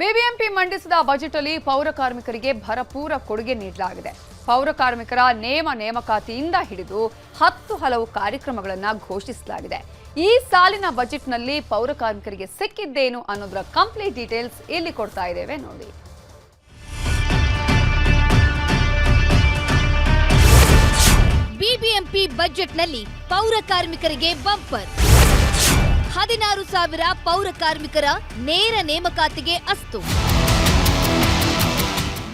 BBMP ಮಂಡಿಸಿದ budget ಅಲ್ಲಿ ಪೌರ ಕಾರ್ಮಿಕರಿಗೆ ಭರಪೂರ ಕೊಡುಗೆ ನೀಡಲಾಗಿದೆ. ಪೌರ ಕಾರ್ಮಿಕರ ನೇಮ ನೇಮಕಾತಿಯಿಂದ ಹಿಡಿದು ಹತ್ತು ಹಲವು ಕಾರ್ಯಕ್ರಮಗಳನ್ನು ಘೋಷಿಸಲಾಗಿದೆ. ಈ ಸಾಲಿನ ಬಜೆಟ್ನಲ್ಲಿ ಪೌರ ಕಾರ್ಮಿಕರಿಗೆ ಸಿಕ್ಕಿದ್ದೇನು ಅನ್ನೋದರ ಕಂಪ್ಲೀಟ್ ಡೀಟೇಲ್ಸ್ ಇಲ್ಲಿ ಕೊಡ್ತಾ ಇದ್ದೇವೆ, ನೋಡಿ. ಬಿಬಿಎಂಪಿ ಬಜೆಟ್ನಲ್ಲಿ ಪೌರ ಕಾರ್ಮಿಕರಿಗೆ ಬಂಪರ್ ಹದಿನಾರು ಸಾವಿರ ಪೌರ ಕಾರ್ಮಿಕರ ನೇರ ನೇಮಕಾತಿಗೆ ಅಸ್ತು.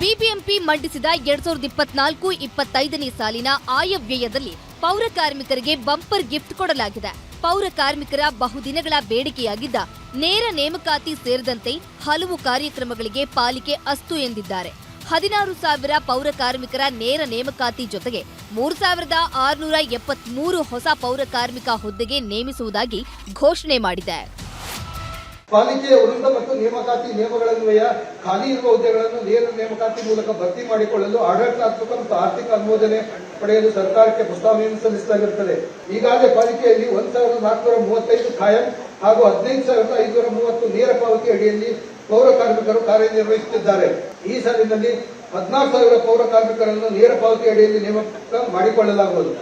ಬಿಬಿಎಂಪಿ ಮಂಡಿಸಿದ ಎರಡ್ ಸಾವಿರದ ಇಪ್ಪತ್ನಾಲ್ಕು ಇಪ್ಪತ್ತೈದನೇ ಸಾಲಿನ ಆಯವ್ಯಯದಲ್ಲಿ ಪೌರ ಕಾರ್ಮಿಕರಿಗೆ ಬಂಪರ್ ಗಿಫ್ಟ್ ಕೊಡಲಾಗಿದೆ. ಪೌರ ಕಾರ್ಮಿಕರ ಬಹುದಿನಗಳ ಬೇಡಿಕೆಯಾಗಿದ್ದ ನೇರ ನೇಮಕಾತಿ ಸೇರಿದಂತೆ ಹಲವು ಕಾರ್ಯಕ್ರಮಗಳಿಗೆ ಪಾಲಿಕೆ ಅಸ್ತು ಎಂದಿದ್ದಾರೆ. ಹದಿನಾರು ಸಾವಿರ ಪೌರ ಕಾರ್ಮಿಕರ ನೇರ ನೇಮಕಾತಿ ಜೊತೆಗೆ ಮೂರು ಸಾವಿರದ ಆರುನೂರ ಎಪ್ಪತ್ಮೂರು ಹೊಸ ಪೌರ ಕಾರ್ಮಿಕ ಹುದ್ದೆಗೆ ನೇಮಿಸುವುದಾಗಿ ಘೋಷಣೆ ಮಾಡಿದೆ. ಪಾಲಿಕೆಯ ವೃಂದ ಮತ್ತು ನೇಮಕಾತಿ ನಿಯಮಗಳನ್ವಯ ಖಾಲಿ ಇರುವ ಹುದ್ದೆಗಳನ್ನು ನೇರ ನೇಮಕಾತಿ ಮೂಲಕ ಭರ್ತಿ ಮಾಡಿಕೊಳ್ಳಲು ಆಡಳಿತಾತ್ಮಕ ಮತ್ತು ಆರ್ಥಿಕ ಅನುಮೋದನೆ ಪಡೆಯಲು ಸರ್ಕಾರಕ್ಕೆ ಪ್ರಸ್ತಾವನೆಯನ್ನು ಸಲ್ಲಿಸಲಾಗಿರುತ್ತದೆ. ಈಗಾಗಲೇ ಪಾಲಿಕೆಯಲ್ಲಿ ಒಂದು ಸಾವಿರದ ನಾಲ್ಕುನೂರ ಮೂವತ್ತೈದು ಖಾಯಂ ಹಾಗೂ ಹದಿನೈದು ಸಾವಿರದ ಐದುನೂರ ಮೂವತ್ತು ನೇರ ಪಾವತಿ ಅಡಿಯಲ್ಲಿ ಪೌರ ಕಾರ್ಮಿಕರು ಕಾರ್ಯನಿರ್ವಹಿಸುತ್ತಿದ್ದಾರೆ. ಈ ಸಾಲಿನಲ್ಲಿ ಹದಿನಾಲ್ಕು ಸಾವಿರ ಪೌರ ಕಾರ್ಮಿಕರನ್ನು ನೇರ ಪಾವತಿ ಅಡಿಯಲ್ಲಿ ನೇಮಕ ಮಾಡಿಕೊಳ್ಳಲಾಗುವುದು.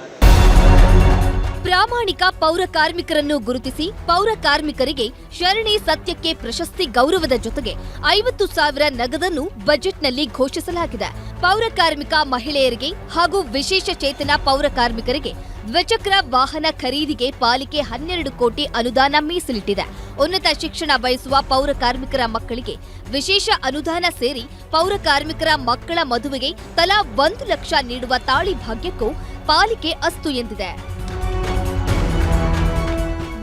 ಪ್ರಾಮಾಣಿಕ ಪೌರ ಕಾರ್ಮಿಕರನ್ನು ಗುರುತಿಸಿ ಪೌರ ಕಾರ್ಮಿಕರಿಗೆ ಶರಣಿ ಸತ್ಯಕ್ಕೆ ಪ್ರಶಸ್ತಿ ಗೌರವದ ಜೊತೆಗೆ ಐವತ್ತು ಸಾವಿರ ನಗದನ್ನು ಬಜೆಟ್ನಲ್ಲಿ ಘೋಷಿಸಲಾಗಿದೆ. ಪೌರ ಕಾರ್ಮಿಕ ಮಹಿಳೆಯರಿಗೆ ಹಾಗೂ ವಿಶೇಷ ಚೇತನ ಪೌರ ಕಾರ್ಮಿಕರಿಗೆ ದ್ವಿಚಕ್ರ ವಾಹನ ಖರೀದಿಗೆ ಪಾಲಿಕೆ ಹನ್ನೆರಡು ಕೋಟಿ ಅನುದಾನ ಮೀಸಲಿಟ್ಟಿದೆ. ಉನ್ನತ ಶಿಕ್ಷಣ ಬಯಸುವ ಪೌರ ಕಾರ್ಮಿಕರ ಮಕ್ಕಳಿಗೆ ವಿಶೇಷ ಅನುದಾನ ಸೇರಿ ಪೌರ ಕಾರ್ಮಿಕರ ಮಕ್ಕಳ ಮದುವೆಗೆ ತಲಾ ಒಂದು ಲಕ್ಷ ನೀಡುವ ತಾಳಿ ಭಾಗ್ಯಕ್ಕೂ ಪಾಲಿಕೆ ಅಸ್ತು ಎಂದಿದೆ.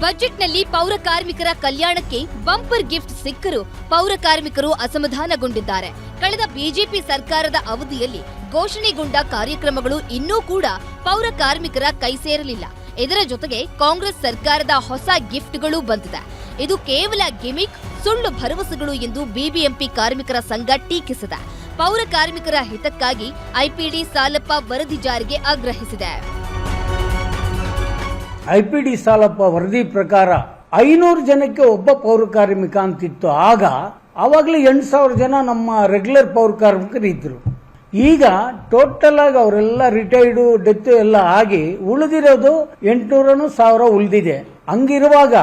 ಬಜೆಟ್ನಲ್ಲಿ ಪೌರ ಕಾರ್ಮಿಕರ ಕಲ್ಯಾಣಕ್ಕೆ ಬಂಪರ್ ಗಿಫ್ಟ್ ಸಿಕ್ಕರೂ. ಪೌರ ಕಾರ್ಮಿಕರು ಅಸಮಾಧಾನಗೊಂಡಿದ್ದಾರೆ. ಕಳೆದ ಬಿಜೆಪಿ ಸರ್ಕಾರದ ಅವಧಿಯಲ್ಲಿ ಘೋಷಣೆಗೊಂಡ ಕಾರ್ಯಕ್ರಮಗಳು ಇನ್ನೂ ಕೂಡ ಪೌರ ಕಾರ್ಮಿಕರ ಕೈ ಸೇರಲಿಲ್ಲ. ಇದರ ಜೊತೆಗೆ ಕಾಂಗ್ರೆಸ್ ಸರ್ಕಾರದ ಹೊಸ ಗಿಫ್ಟ್ಗಳು ಬಂದಿದೆ. ಇದು ಕೇವಲ ಗಿಮಿಕ್, ಸುಳ್ಳು ಭರವಸೆಗಳು ಎಂದು ಬಿಬಿಎಂಪಿ ಕಾರ್ಮಿಕರ ಸಂಘ ಟೀಕಿಸಿದೆ. ಪೌರ ಕಾರ್ಮಿಕರ ಹಿತಕ್ಕಾಗಿ ಐಪಿಡಿ ಸಾಲಪ್ಪ ವರದಿ ಜಾರಿಗೆ ಆಗ್ರಹಿಸಿದೆ. ಐ ಪಿ ಸಾಲಪ್ಪ ವರದಿ ಪ್ರಕಾರ ಐನೂರು ಜನಕ್ಕೆ ಒಬ್ಬ ಪೌರ ಕಾರ್ಮಿಕ ಅಂತಿತ್ತು. ಆಗ ಆವಾಗಲೇ ಎಂಟು ಸಾವಿರ ಜನ ನಮ್ಮ ರೆಗ್ಯುಲರ್ ಪೌರ ಕಾರ್ಮಿಕರು ಇದ್ರು. ಈಗ ಟೋಟಲ್ ಆಗಿ ಅವರೆಲ್ಲ ರಿಟೈರ್ಡು ಡೆತ್ ಎಲ್ಲ ಆಗಿ ಉಳಿದಿರೋದು ಎಂಟುನೂರನು ಸಾವಿರ ಉಳಿದಿದೆ. ಹಂಗಿರುವಾಗ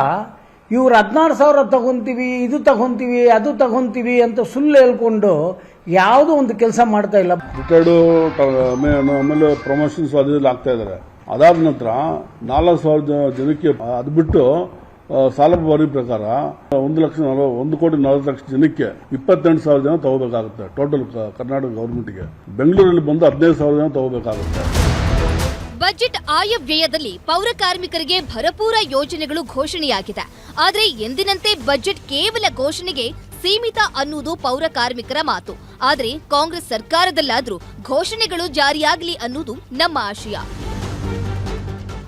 ಇವ್ರು ಹದಿನಾರು ಸಾವಿರ ತಗೊಂತೀವಿ, ಇದು ತಗೊಂತೀವಿ, ಅದು ತಗೊಂತೀವಿ ಅಂತ ಸುಳ್ಳು ಹೇಳ್ಕೊಂಡು ಯಾವುದೋ ಒಂದು ಕೆಲಸ ಮಾಡ್ತಾ ಇಲ್ಲ. ರಿಟೈರ್ಡು ಆಮೇಲೆ ಪ್ರಮೋಷನ್ಸ್ ಅದು ಆಗ್ತಾ ಇದ್ದಾರೆ. ಅದಾದ ನಂತರ ನಾಲ್ಕು ಸಾವಿರ ಜನಕ್ಕೆ ಅದು ಬಿಟ್ಟು ಸಾಲ ಪ್ರಕಾರ ಒಂದು ಲಕ್ಷ ಒಂದು ಕೋಟಿ ನಲವತ್ತು ಲಕ್ಷ ಜನಕ್ಕೆ ಇಪ್ಪತ್ತೆಂಟು ಸಾವಿರ ಜನ ತಗೋಬೇಕಾಗುತ್ತೆ, ಟೋಟಲ್ ಕರ್ನಾಟಕ ಗೌರ್ಮೆಂಟ್ಗೆ. ಬೆಂಗಳೂರಲ್ಲಿ ಬಂದು ಹದಿನೈದು ಸಾವಿರ ಜನ ತಗೋಬೇಕಾಗುತ್ತೆ. ಬಜೆಟ್ ಆಯವ್ಯಯದಲ್ಲಿ ಪೌರ ಕಾರ್ಮಿಕರಿಗೆ ಭರಪೂರ ಯೋಜನೆಗಳು ಘೋಷಣೆಯಾಗಿದೆ. ಆದರೆ ಎಂದಿನಂತೆ ಬಜೆಟ್ ಕೇವಲ ಘೋಷಣೆಗೆ ಸೀಮಿತ ಅನ್ನುವುದು ಪೌರ ಕಾರ್ಮಿಕರ ಮಾತು. ಆದರೆ ಕಾಂಗ್ರೆಸ್ ಸರ್ಕಾರದಲ್ಲಾದರೂ ಘೋಷಣೆಗಳು ಜಾರಿಯಾಗಲಿ ಅನ್ನುವುದು ನಮ್ಮ ಆಶಯ.